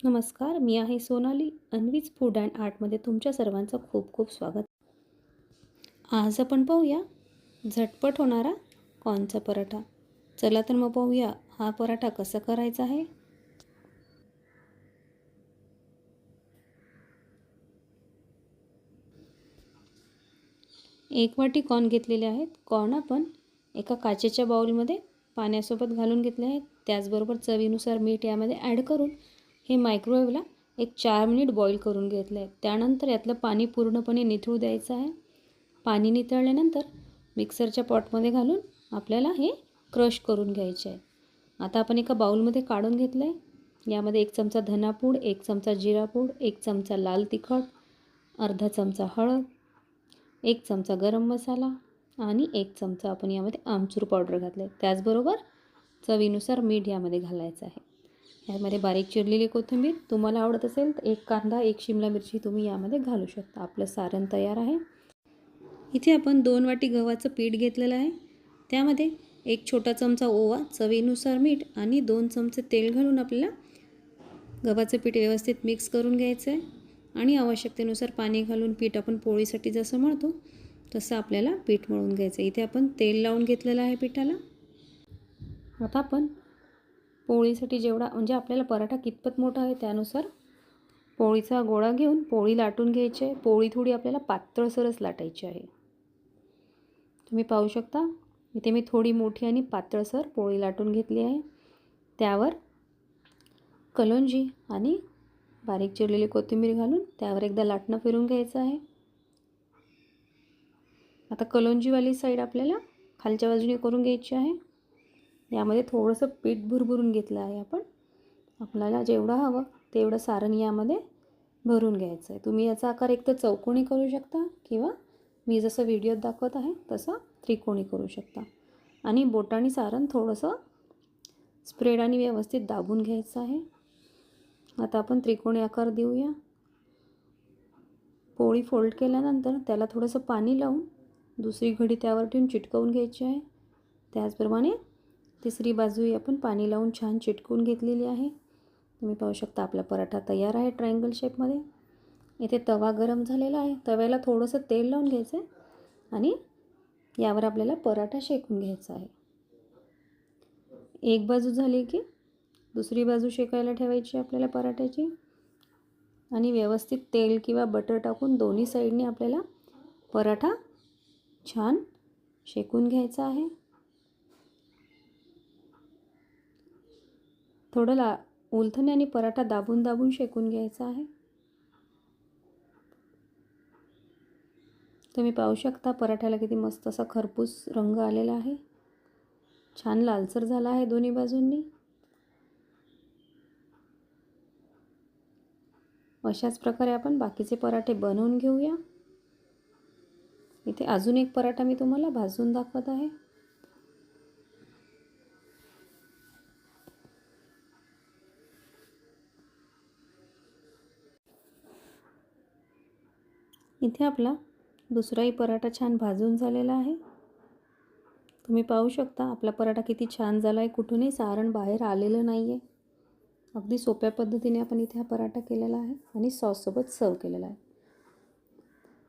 नमस्कार मी आहे सोनाली अन्वीज फूड अँड आर्टमध्ये तुमच्या सर्वांचं खूप खूप स्वागत. आज आपण पाहूया झटपट होणारा कॉर्नचा पराठा. चला तर मग पाहूया हा पराठा कसा करायचा आहे. एक वाटी कॉर्न घेतलेले आहेत. कॉर्न आपण एका काचेच्या बाउलमध्ये पाण्यासोबत घालून घेतले आहेत. त्याचबरोबर चवीनुसार मीठ यामध्ये ॲड करून हे मायक्रोवेवला एक चार मिनिट बॉईल करून घेतलं आहे त्यानंतर यातलं पाणी पूर्णपणे निथळू द्यायचं आहे. पाणी निथळल्यानंतर मिक्सरच्या पॉटमध्ये घालून आपल्याला हे क्रश करून घ्यायचे आहे आता आपण एका बाउलमध्ये काढून घेतलं आहे यामध्ये एक चमचा धनापूड एक चमचा जिरापूड एक चमचा लाल तिखट अर्धा चमचा हळद एक चमचा गरम मसाला आणि एक चमचा आपण यामध्ये आमचूर पावडर घातलं आहे त्याचबरोबर चवीनुसार मीठ यामध्ये घालायचं आहे. यामध्ये बारीक चिरलेली कोथिंबीर तुम्हाला आवडत असेल तर एक कांदा एक शिमला मिरची तुम्ही यामध्ये घालू शकता. आपलं सारण तयार आहे. इथे आपण दोन वाटी गव्हाचं पीठ घेतलेलं आहे. त्यामध्ये एक छोटा चमचा ओवा चवीनुसार मीठ आणि दोन चमचे तेल घालून आपल्याला गव्हाचं पीठ व्यवस्थित मिक्स करून घ्यायचं आहे. आणि आवश्यकतेनुसार पाणी घालून पीठ आपण पोळीसाठी जसं मळतो तसं आपल्याला पीठ मळून घ्यायचं इथे आपण तेल लावून घेतलेलं आहे पिठाला. आता आपण पोळीसाठी जेवढा म्हणजे आपल्याला पराठा कितपत मोठा आहे त्यानुसार पोळीचा गोळा घेऊन पोळी लाटून घ्यायची आहे. पोळी थोडी आपल्याला पातळसरच लाटायची आहे. तुम्ही पाहू शकता इथे मी थोडी मोठी आणि पातळसर पोळी लाटून घेतली आहे. त्यावर कलोंजी आणि बारीक चिरलेली कोथिंबीर घालून त्यावर एकदा लाटणं फिरून घ्यायचं आहे. आता कलोंजीवाली साईड आपल्याला खालच्या बाजूने करून घ्यायची आहे. यामध्ये थोडंसं पीठ भरभरून घेतलं आहे आपण. आपल्याला जेवढं हवं तेवढं सारण यामध्ये भरून घ्यायचं आहे. तुम्ही याचा आकार एक तर चौकोनी करू शकता किंवा मी जसं व्हिडिओत दाखवत आहे तसं त्रिकोणी करू शकता. आणि बोटाने सारण थोडंसं स्प्रेड आणि व्यवस्थित दाबून घ्यायचं आहे. आता आपण त्रिकोणी आकार देऊया. पोळी फोल्ड केल्यानंतर त्याला थोडंसं पाणी लावून दुसरी घडी त्यावर ठेवून चिटकवून घ्यायची आहे. त्याचप्रमाणे तिसरी बाजूही आपण पाणी लावून छान चिटकून घेतलेली आहे. तुम्ही पाहू शकता आपला पराठा तयार आहे ट्रायंगल शेपमध्ये. इथे तवा गरम झालेला आहे. तव्याला थोडंसं तेल लावून घ्यायचं आहे आणि यावर आपल्याला पराठा शेकून घ्यायचा आहे. एक बाजू झाली की दुसरी बाजू शेकायला ठेवायची आपल्याला पराठ्याची. आणि व्यवस्थित तेल किंवा बटर टाकून दोन्ही साईडने आपल्याला पराठा छान शेकून घ्यायचा आहे. थोडं ला आणि पराठा दाबून दाबून शेकून घ्यायचा आहे. तुम्ही पाहू शकता पराठ्याला किती मस्त असा खरपूस रंग आलेला आहे. छान लालसर झाला आहे दोन्ही बाजूंनी. अशाच प्रकारे आपण बाकीचे पराठे बनवून घेऊया. इथे अजून एक पराठा मी तुम्हाला भाजून दाखवत आहे. इथे आपला दुसराही पराठा छान भाजून झालेला आहे. तुम्ही पाहू शकता आपला पराठा किती छान झाला आहे कुठूनही सारण बाहेर आलेलं नाही आहे अगदी सोप्या पद्धतीने आपण इथे हा पराठा केलेला आहे आणि सॉससोबत सर्व केलेला आहे.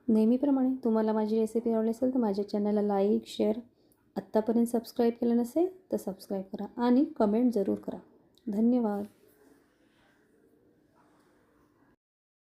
नेहमीप्रमाणे तुम्हाला माझी रेसिपी आवडली असेल तर माझ्या चॅनलला लाईक शेअर आत्तापर्यंत सबस्क्राईब केलं नसेल तर सबस्क्राईब करा आणि कमेंट जरूर करा. धन्यवाद.